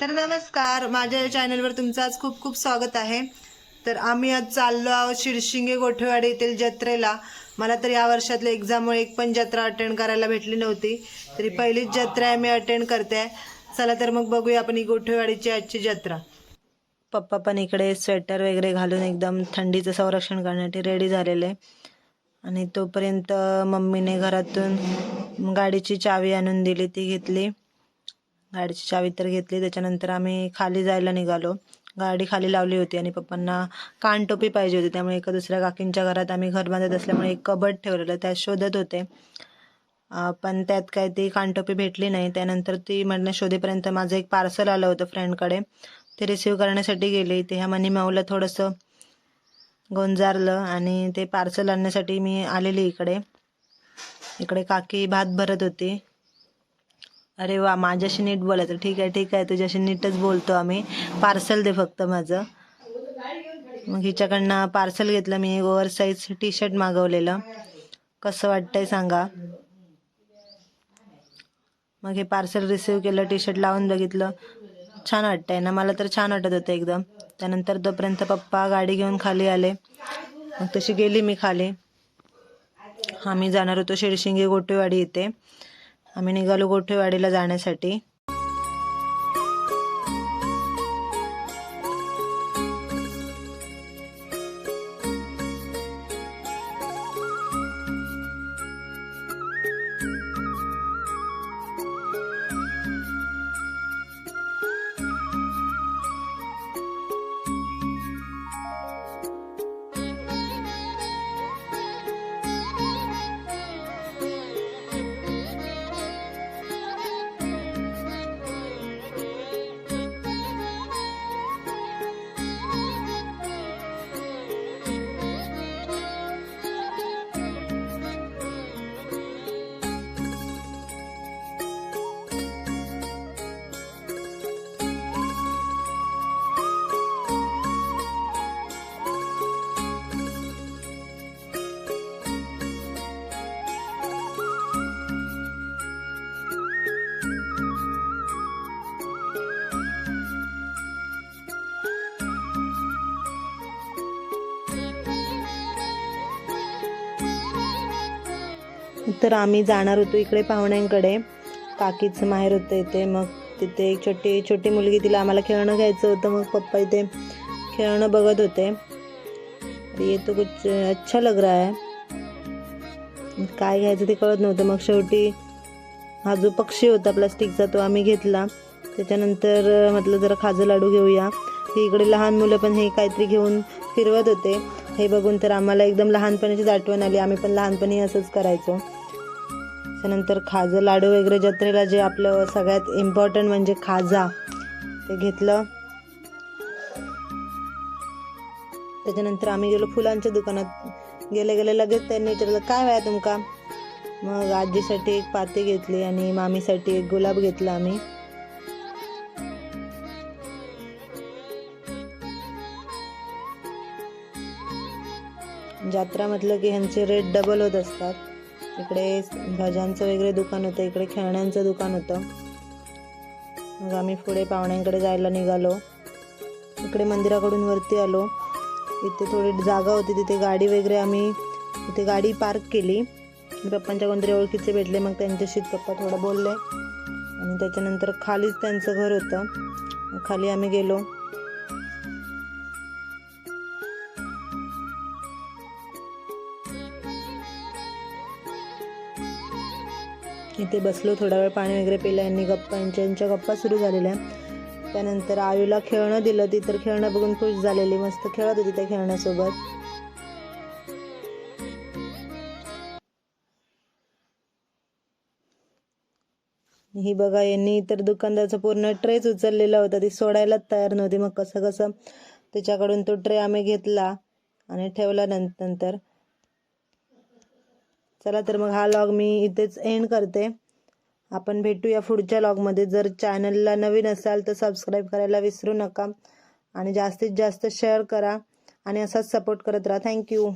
तर नमस्कार माझ्या चॅनलवर तुमचं आज खूप खूप स्वागत आहे. तर आम्ही आज चाललो आहोत शिरशिंगे गोठेवाडी येथील जत्रेला. मला तर या वर्षातल्या एक्झाममुळे एक पण जत्रा अटेंड करायला भेटली नव्हती. तरी पहिलीच जत्रा आहे मी अटेंड करते चला तर मग बघूया आपण ही गोठेवाडीची आजची जत्रा. पप्पा पण इकडे स्वेटर वगैरे घालून एकदम थंडीचं संरक्षण करण्यासाठी रेडी झालेले आणि तोपर्यंत मम्मीने घरातून गाडीची चावी आणून दिली ती घेतली. गाडीची चावी तर घेतली. त्याच्यानंतर आम्ही खाली जायला निघालो. गाडी खाली लावली होती आणि पप्पांना कानटोपी पाहिजे होती. त्यामुळे एका दुसऱ्या काकींच्या घरात आम्ही घर बांधत असल्यामुळे एक कबड ठेवलेलं. त्यात शोधत होते. पण त्यात काय ती कानटोपी भेटली नाही. त्यानंतर ती म्हणणं शोधेपर्यंत माझं एक पार्सल आलं होतं फ्रेंडकडे. ते रिसिव्ह करण्यासाठी गेले. ते ह्या मनी माऊला थोडंसं गोंजारलं आणि ते पार्सल आणण्यासाठी मी आलेली इकडे. इकडे काकी भात भरत होती. अरे वा माझ्याशी नीट बोलायचं. ठीक आहे ठीक आहे. तुझ्याशी नीटच बोलतो आम्ही. पार्सल दे फक्त माझं. मग हिच्याकडनं पार्सल घेतलं मी. ओव्हर साईज टी शर्ट मागवलेलं. कसं वाटतंय सांगा. मग हे पार्सल रिसिव्ह केलं टी शर्ट लावून बघितलं. छान वाटतंय ना? मला तर छान वाटत होतं एकदम. त्यानंतर तोपर्यंत पप्पा गाडी घेऊन खाली आले. मग तशी गेली मी खाली. आम्ही जाणार होतो शेडशिंगे गोटेवाडी इथे. आम्ही निघालो गोठेवाडीला जाण्यासाठी. तर आम्ही जाणार होतो इकडे पाहुण्यांकडे. काकीचं माहेर होतं इथे. मग तिथे एक छोटी छोटी मुलगी तिला आम्हाला खेळणं घ्यायचं होतं. मग पप्पा इथे खेळणं बघत होते. ये तो कुछ अच्छा लग रहा है. काय घ्यायचं ते कळत नव्हतं. मग शेवटी हा जो पक्षी होता प्लास्टिकचा तो आम्ही घेतला. त्याच्यानंतर म्हटलं जरा खाजं लाडू घेऊया. इकडे लहान मुलं पण हे काहीतरी घेऊन फिरवत होते. हे बघून तर आम्हाला एकदम लहानपणीचीच आठवण आली. आम्ही पण लहानपणी असंच करायचो. त्यानंतर खाजं लाडू वगैरे जत्रेला जे आपलं सगळ्यात इम्पॉर्टंट म्हणजे खाजा ते घेतलं. त्याच्यानंतर आम्ही गेलो फुलांच्या दुकानात. गेले गेले लगेच त्यांनी विचारलं काय व्हाय तुमका? मग आजीसाठी एक पाती घेतली आणि मामीसाठी एक गुलाब घेतला आम्ही. जत्रा म्हटलं की ह्यांचे रेट डबल होत असतात. इकडे भाज्यांचं वगैरे दुकान होतं इकडे खेळण्यांचं दुकान होतं. मग आम्ही पुढे पाहुण्यांकडे जायला निघालो. इकडे मंदिराकडून वरती आलो. इथे थोडी जागा होती तिथे गाडी वगैरे आम्ही इथे गाडी पार्क केली. पप्पांच्या कोणतरी ओळखीचे भेटले मग त्यांच्याशी पप्पा थोडं बोलले. आणि त्याच्यानंतर खालीच त्यांचं घर होतं. खाली आम्ही गेलो. इथे बसलो थोडा वेळ पाणी वगैरे पिलं यांनी गप्पा यांच्या गप्पा सुरू झालेल्या. त्यानंतर आयूला खेळणं दिलं ती तर खेळणं बघून खुश झालेली मस्त खेळत होती त्या खेळण्यासोबत. ही बघा यांनी तर दुकानदारचा पूर्ण ट्रेच उचललेला होता ती सोडायलाच तयार नव्हती. मग कसं कसं त्याच्याकडून तो ट्रे आम्ही घेतला आणि ठेवला नंतर. चला तर मग हा लॉग मी इथेच एंड करते. आपण भेटूया पुढच्या लॉगमध्ये जर चॅनलला नवीन असाल तर सबस्क्राईब करायला विसरू नका. आणि जास्तीत जास्त शेअर करा. आणि असाच सपोर्ट करत राहा. थँक्यू